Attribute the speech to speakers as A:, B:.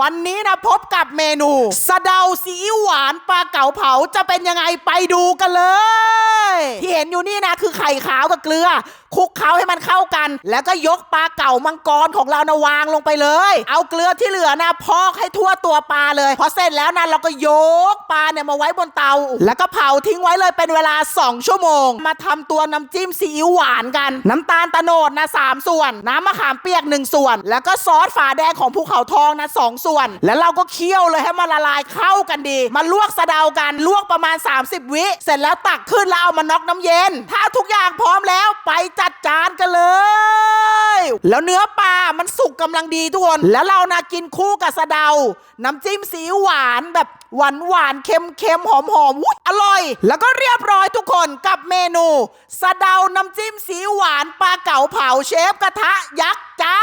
A: วันนี้นะพบกับเมนูสะเดาซีอิ๊วหวานปลาเก๋าเผาจะเป็นยังไงไปดูกันเลย ห็นอยู่นี่นะคือไข่ขาวกับเกลือคลุกเคล้าให้มันเข้ากัน แล้วก็ยกปลาเก๋ามังกรของเรานะวางลงไปเลย เอาเกลือที่เหลือนะพอกให้ทั่วตัวปลาเลยพอเสร็จแล้วนะเราก็ยกปลาเนี่ยมาไว้บนเตา แล้วก็เผาทิ้งไว้เลยเป็นเวลา 2 ชั่วโมง มาทำตัวน้ำจิ้มซีอิ๊วหวานกัน น้ำตาลตะโนดนะสามส่วน น้ำมะขามเปียก 1 ส่วน แล้วก็ซอสฝาแดงของภูเขาทองนะสองส่วน แล้วเราก็เคี่ยวเลยให้มันละลายเข้ากันดี มาลวกสะเดากันลวกประมาณ 30 วิ เสร็จแล้วตักขึ้นแล้วเอามาน็อกน้ำเย็นถ้าทุกอย่างพร้อมแล้วไปจัดจานกันเลย แล้วเนื้อปลา มันสุกกำลังดีทุกคน แล้วเรานะกินคู่กับสะเดา น้ำจิ้มซีหวานแบบหวานหวานเค็มเค็มหอมหอมอร่อย แล้วก็เรียบร้อยทุกคนกับเมนู สะเดาน้ำจิ้มสีหวานปลาเก๋าเผาเชฟกระทะยักษ์จ้า